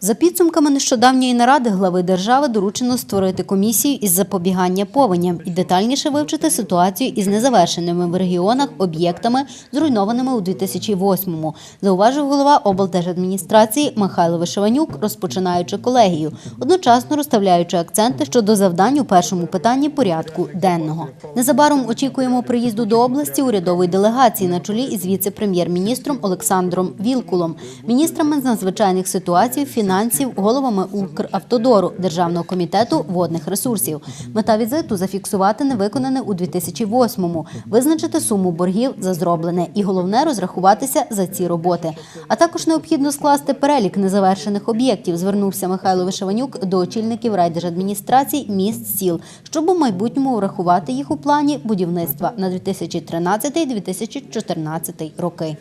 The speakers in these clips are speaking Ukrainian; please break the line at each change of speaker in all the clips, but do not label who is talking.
За підсумками нещодавньої наради глави держави доручено створити комісію із запобігання повеням і детальніше вивчити ситуацію із незавершеними в регіонах об'єктами, зруйнованими у 2008-му, зауважив голова облдержадміністрації Михайло Вишиванюк, розпочинаючи колегію, одночасно розставляючи акценти щодо завдань у першому питанні порядку денного. Незабаром очікуємо приїзду до області урядової делегації на чолі із віце-прем'єр-міністром Олександром Вілкулом, міністрами з надзвичайних ситуацій, фінансів, головами Укравтодору, Державного комітету водних ресурсів. Мета візиту зафіксувати невиконане у 2008-му, визначити суму боргів за зроблене і головне розрахуватися за ці роботи. А також необхідно скласти перелік незавершених об'єктів. Звернувся Михайло Вишиванюк до очільників райдержадміністрацій міст сіл, щоб у майбутньому врахувати їх у плані будівництва на 2013-2014 роки.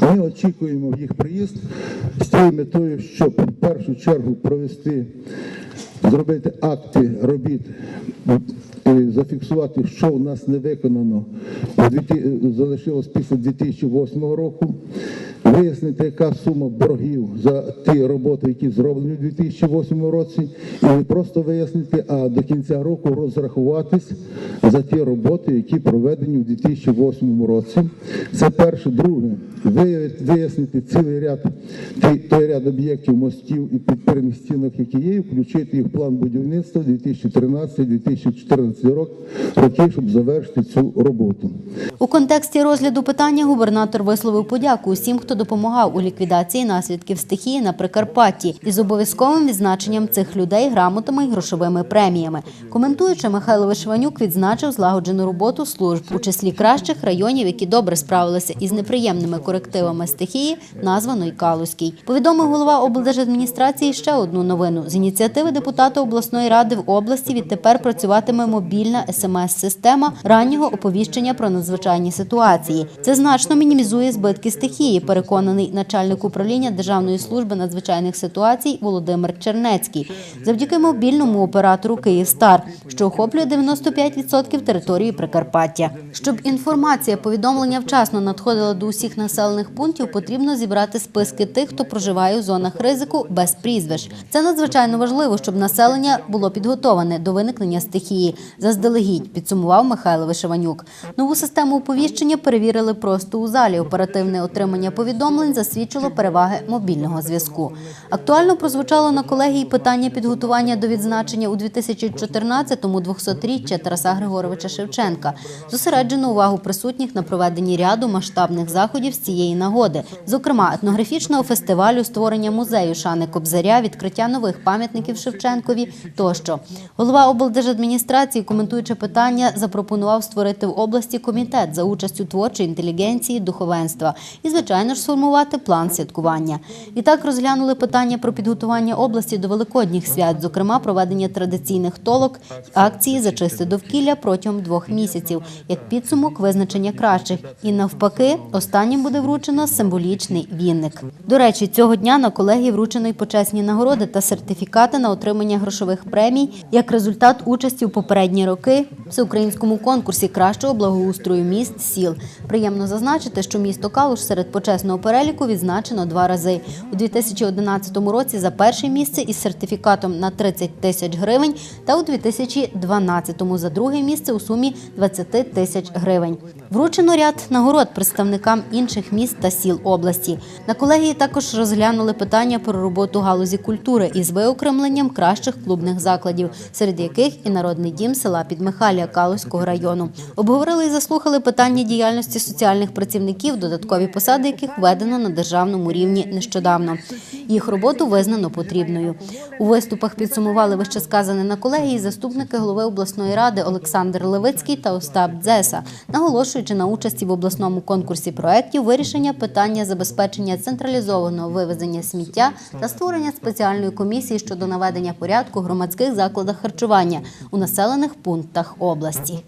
Ми очікуємо їх приїзд з тією метою, щоб в першу чергу провести, зробити акти робіт, зафіксувати, що у нас не виконано, залишилось після 2008 року, вияснити, яка сума боргів за ті роботи, які зроблені у 2008 році, і не просто вияснити, а до кінця року розрахуватись за ті роботи, які проведені у 2008 році. Це перше. Друге, вияснити цілий ряд той, ряд об'єктів мостів і підпірних стінок, які є, включити їх в план будівництва 2013-2014 рок, роки, щоб завершити цю роботу.
У контексті розгляду питання губернатор висловив подяку усім, хто допомагав у ліквідації наслідків стихії на Прикарпатті із обов'язковим відзначенням цих людей грамотами і грошовими преміями. Коментуючи, Михайло Вишиванюк відзначив злагоджену роботу служб у числі кращих районів, які добре справилися із неприємними корективами стихії, названої Калузький. Повідомив голова облдержадміністрації ще одну новину. З ініціативи депутата обласної ради в області відтепер працюватиме мобільна смс-система раннього оповіщення про надзвичайні ситуації. Це значно мінімізує збитки стихії, переконаний начальник управління Державної служби надзвичайних ситуацій Володимир Чернецький. Завдяки мобільному оператору Київстар, що охоплює 95% території Прикарпаття. Щоб інформація повідомлення вчасно надходила до усіх населених пунктів, потрібно зібрати списки тих, хто проживає у зонах ризику без прізвищ. Це надзвичайно важливо, щоб населення було підготоване до виникнення стихії. Заздалегідь підсумував Михайло Вишиванюк. Нову систему оповіщення перевірили просто у залі. Оперативне отримання повідомлень засвідчило переваги мобільного зв'язку. Актуально прозвучало на колегії питання підготування до відзначення у 2014-му 200-річчя Тараса Григоровича Шевченка. Зосереджено увагу присутніх на проведенні ряду масштабних заходів з цієї нагоди, зокрема етнографічного фестивалю, створення музею Шани Кобзаря, відкриття нових пам'ятників Шевченкові тощо. Голова облдержадміністрації, коментуючи питання, запропонував створити в області комітет за участю творчої інтелігенції, духовенства і, звичайно ж, сформувати план святкування. І так розглянули питання про підготування області до великодніх свят, зокрема проведення традиційних толок, акції зачисти довкілля протягом двох місяців, як підсумок визначення кращих. І навпаки, останнім буде вручено символічний вінник. До речі, цього дня на колегії вручено й почесні нагороди та сертифікати на отримання грошових премій як результат участі у попередні роки всеукраїнському конкурсі кращого благоустрою міст сіл. Приємно зазначити, що місто Калуш серед почесного переліку відзначено два рази у 2011 році за перше місце із сертифікатом на 30 тисяч гривень та у 2012 за друге місце у сумі 20 тисяч гривень. Вручено ряд нагород представникам інших міст та сіл області. На колегії також розглянули питання про роботу галузі культури із виокремленням кращих клубних закладів, серед яких і народний дім села Підмихалія Калузького району. Обговорили і заслухали питання діяльності соціальних працівників, додаткові посади яких введено на державному рівні нещодавно. Їх роботу визнано потрібною. У виступах підсумували вищесказане на колегії заступники голови обласної ради Олександр Левицький та Остап Дзеса, наголошуючи на участі в обласному конкурсі проєктів вирішення питання забезпечення централізованого вивезення сміття та створення спеціальної комісії щодо наведення порядку громадських закладах харчування у населених пунктах області.